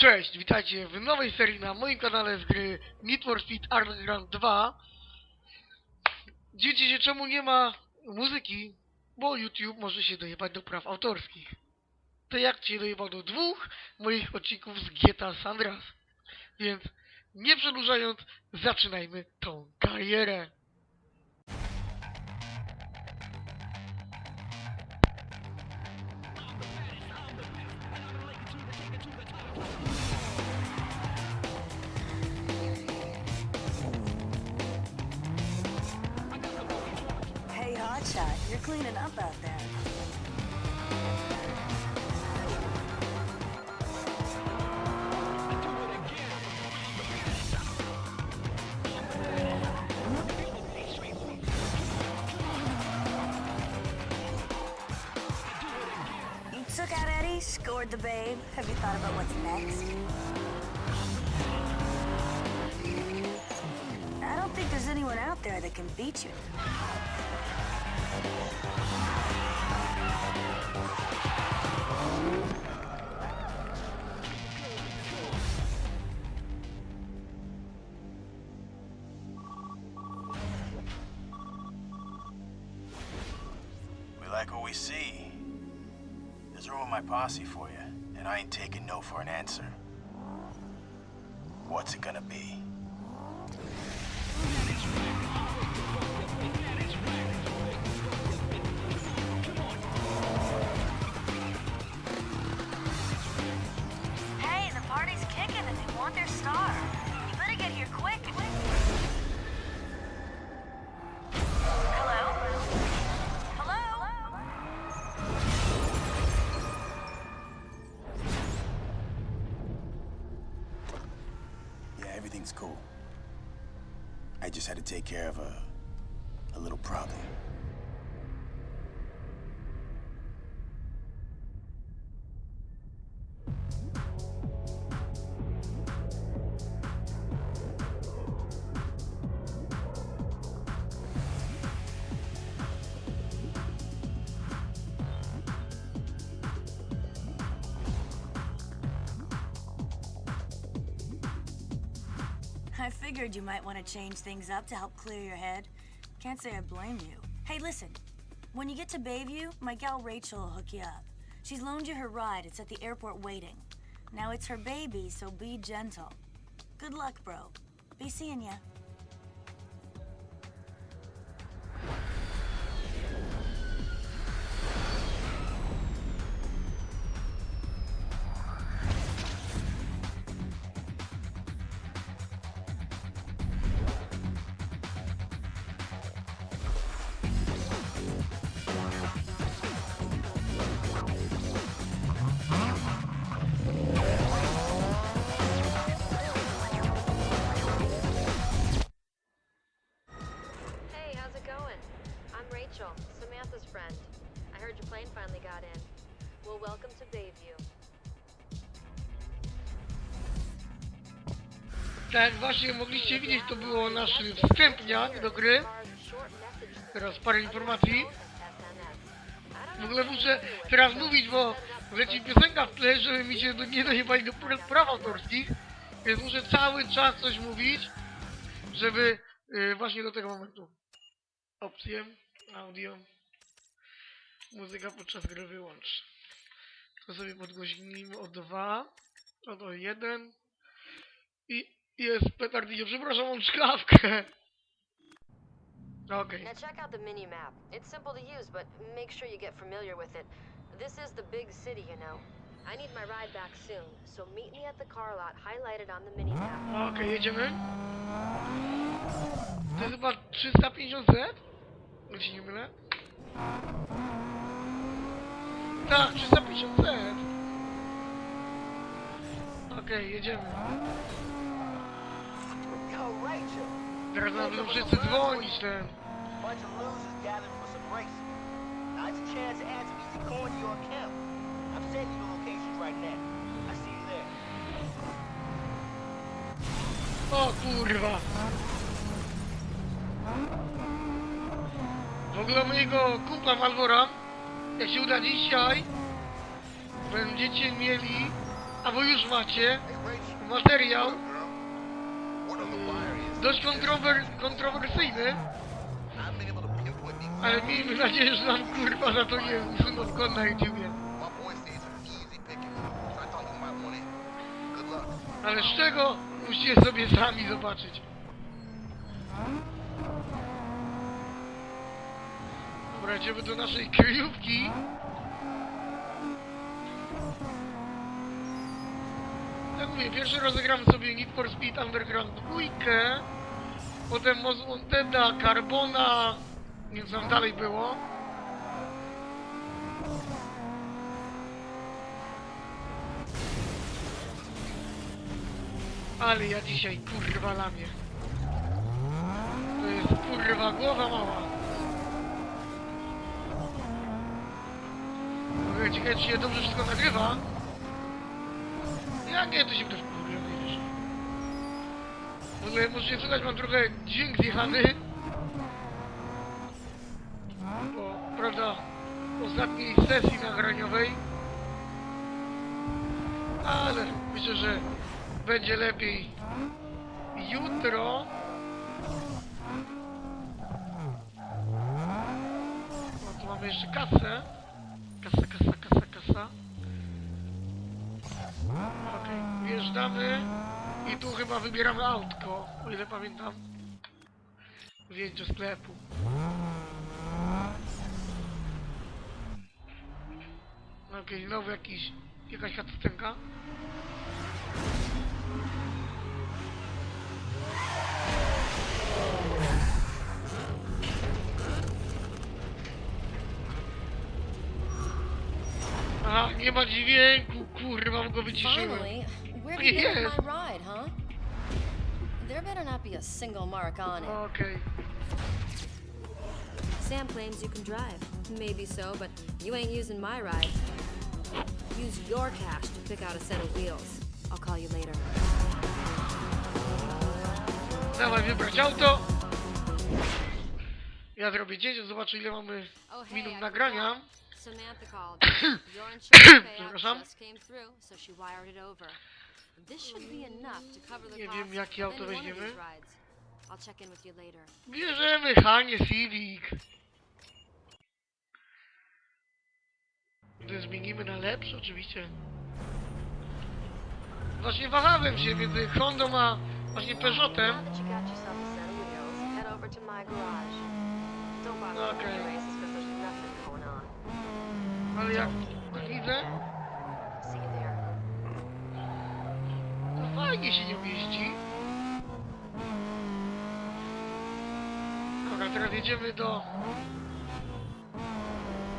Cześć, witajcie w nowej serii na moim kanale z gry Need for Speed Underground 2. Dziwicie się czemu nie ma muzyki, bo YouTube może się dojebać do praw autorskich. To jak się dojebał do dwóch moich odcinków z GTA San Andreas. Więc nie przedłużając, zaczynajmy tą karierę. Hotshot, you're cleaning up out there. You took out Eddie, scored the babe. Have you thought about what's next? I don't think there's anyone out there that can beat you. We like what we see. There's room in my posse for you, and I ain't taking no for an answer. What's it gonna be? Had to take care of a a little problem. I figured you might want to change things up to help clear your head. Can't say I blame you. Hey, listen. When you get to Bayview, my gal Rachel will hook you up. She's loaned you her ride. It's at the airport waiting. Now it's her baby, so be gentle. Good luck, bro. Be seeing ya. Rachel, Samantha's friend. I heard your plane finally got in. Well, welcome to Bayview. Tak właśnie mogliście widzieć, to było nasz wstępniak do gry. Teraz parę informacji. W ogóle muszę teraz mówić, bo leci piosenka w tle, żeby mi się nie dojebali do pra- praw autorskich. Więc muszę cały czas coś mówić, żeby y, właśnie do tego momentu. Opcje, audio, muzyka podczas gry wyłącz. To sobie podgłośnimy o 2, o to 1 i jest petardinio. Przepraszam, mam czkawkę. Okej. Now check out the mini map. It's simple to use, but make sure you get familiar with it. This is the big city, you know. I need my ride back soon, so meet me at the car lot highlighted on the mini map. Okej, jedziemy. To jest chyba 350 Z? Się nie mylę? Tak, 350 Z. Okej, jedziemy. Yo, Rachel, Teraz nam będą wszyscy dzwonić ten. bunch of Ogóle mojego kumpla Malbora, jak się uda dzisiaj, będziecie mieli albo już macie materiał dość kontrower kontrowersyjny, ale miejmy nadzieję, że nam kurwa za to nie usuną kon na. Ale z czego musicie sobie sami zobaczyć. Dobra, idziemy do naszej kryjówki. Jak mówię, pierwszy rozegramy sobie Need for Speed Underground 2, potem Most Wanteda, Carbona, nie tam dalej było. Ale ja dzisiaj kurwa lamię. To jest kurwa głowa mała. Mogę ciekawe czy się dobrze wszystko nagrywa. Jak nie, to się też kurwa wiesz. W ogóle możecie słuchać, mam trochę dźwięk zjechany. Bo, prawda, ostatniej sesji nagraniowej. Ale myślę, że będzie lepiej jutro. No tu mamy jeszcze kasę. Kasa, kasa, kasa, kasa. Okej, wjeżdżamy i tu chyba wybieramy autko, o ile pamiętam. Do sklepu. Okej, znowu jakiś, jakaś cutscenka. Aha, nie ma dźwięku, kurwa, go wyciszyłem. Finally, where'd There better not be a single mark on it. Okej. Sam claims you can drive. Maybe so, but you ain't using my ride. Use your cash to pick out a set of wheels. I'll call you later. Dawaj wybrać auto. Ja zrobię dzień, zobaczę ile mamy minut nagrania. Samantha called. Your insurance payout just came through, so she wired it over. This should be enough to cover the Nie cost wiem, jakie of auto any one of weźmiemy. these rides. I'll check in with you later. Bierzemy Hanie Civic. Zmienimy na lepszy oczywiście. Właśnie wahałem się między Hondą a właśnie Peugeotem. Now that you got yourself a set of wheels, head over to my garage. Don't bother with Okay. the races because there's nothing going on. Ale jak widzę, See you there. to fajnie się nią jeździ. Dobra, teraz jedziemy do...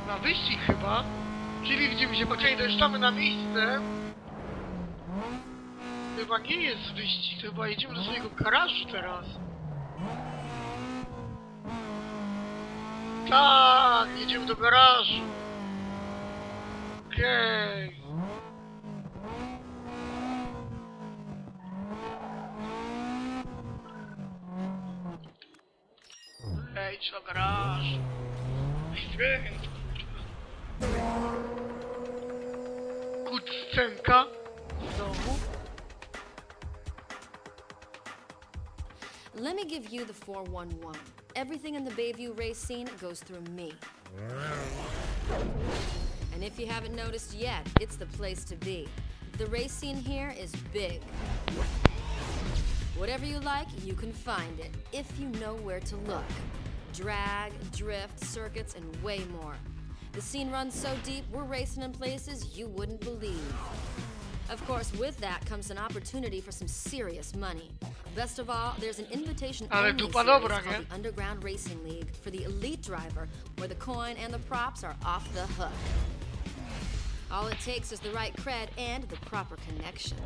Na wyścig chyba. Czyli widzimy się, poczekaj, dojeżdżamy na miejsce. Chyba nie jest wyścig, chyba jedziemy do swojego garażu teraz. Tak, jedziemy do garażu. Okej. Święt. Kuccenka. Znowu. Let me give you the 411. Everything in the Bayview race scene goes through me. And if you haven't noticed yet, it's the place to be. The race scene here is big. Whatever you like, you can find it, if you know where to look. Drag, drift, circuits, and way more. The scene runs so deep, we're racing in places you wouldn't believe. Of course, with that comes an opportunity for some serious money. Best of all, there's an invitation only series called the Underground Racing League for the elite driver, where the coin and the props are off the hook. All it takes is the right cred and the proper connections.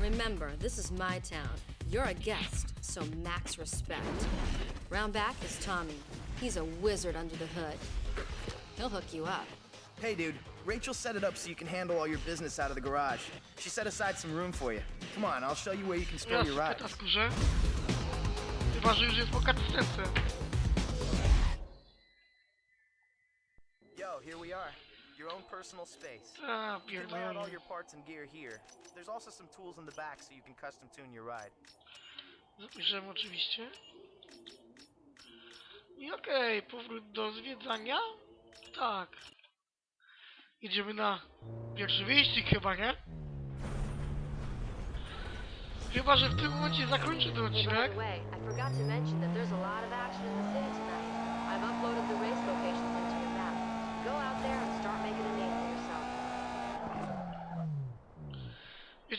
Remember, this is my town. You're a guest, so max respect. Round back is Tommy. He's a wizard under the hood. He'll hook you up. Hey, dude. Rachel set it up so you can handle all your business out of the garage. She set aside some room for you. Come on, I'll show you where you can store Ja your spyta rides. skórze. Chyba, że już jest po cutscence. Your own personal space. A, You can lay out all your parts and gear here. There's also some tools in the back so you can custom tune your ride. Zapiszemy oczywiście. I okej, powrót do zwiedzania? Tak. Jedziemy na pierwszy wyścig chyba, nie? Chyba, że w tym momencie zakończę ten by odcinek. the way, I forgot to mention that there's a lot of action in the city tonight. I've uploaded the race locations into your map. Go out there and start making a name for yourself.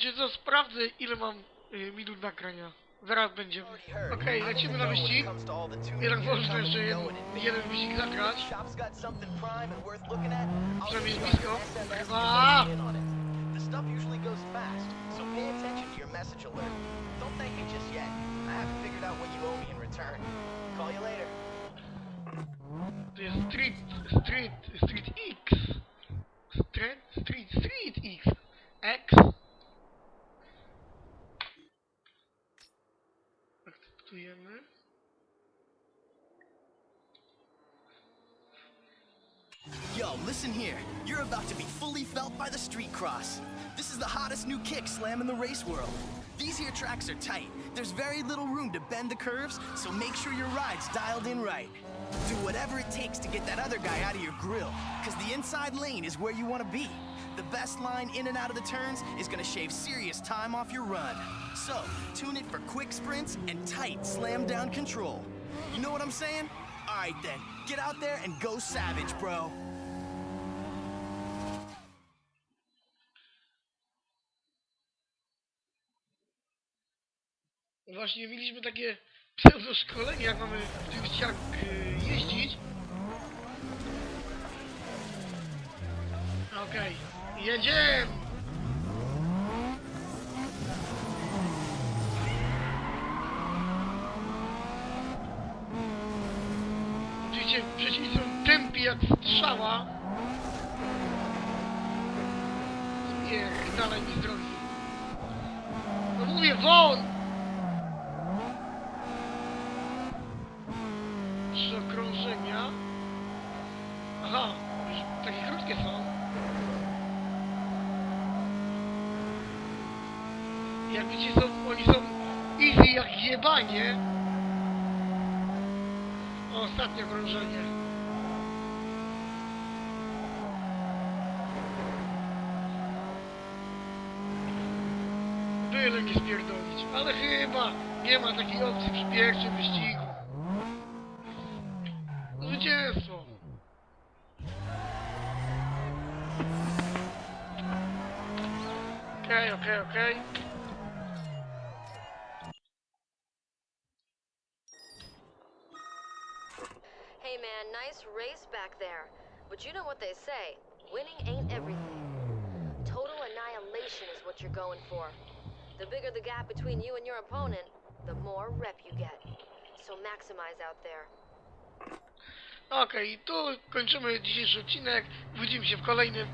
Wiecie co, sprawdzę ile mam y, minut nagrania. Zaraz będzie. Okej, lecimy na wyścig. Jednak można jeszcze jeden, jeden wyścig zagrać. Przynajmniej just blisko. To jest Street, Street, Street X. Street, Street, Street X. X. by the street cross. This is the hottest new kick slam in the race world. These here tracks are tight. There's very little room to bend the curves, so make sure your ride's dialed in right. Do whatever it takes to get that other guy out of your grill, because the inside lane is where you want to be. The best line in and out of the turns is going to shave serious time off your run. So, tune it for quick sprints and tight slam down control. You know what I'm saying? Alright then, get out there and go savage, bro. Właśnie mieliśmy takie pseudo szkolenie, jak mamy w tych wyścigach y, jeździć. Okej, jedziemy! Oczywiście przeciwnicy są tępi jak strzała. Niech dalej mi drogi. No mówię, won! Trzy okrążenia. Aha, już takie krótkie są. Jak widzicie, są, oni są easy jak jebanie. O, Ostatnie okrążenie. Byle nie spierdolić, ale chyba nie ma takiej opcji przy pierwszym wyścigu. Hey man, nice race back there. But you know what they say winning ain't everything. Total annihilation is what you're going for. The bigger the gap between you and your opponent, the more rep you get. So maximize out there. Okej, tu kończymy dzisiejszy odcinek. Widzimy się w kolejnym.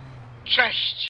Cześć!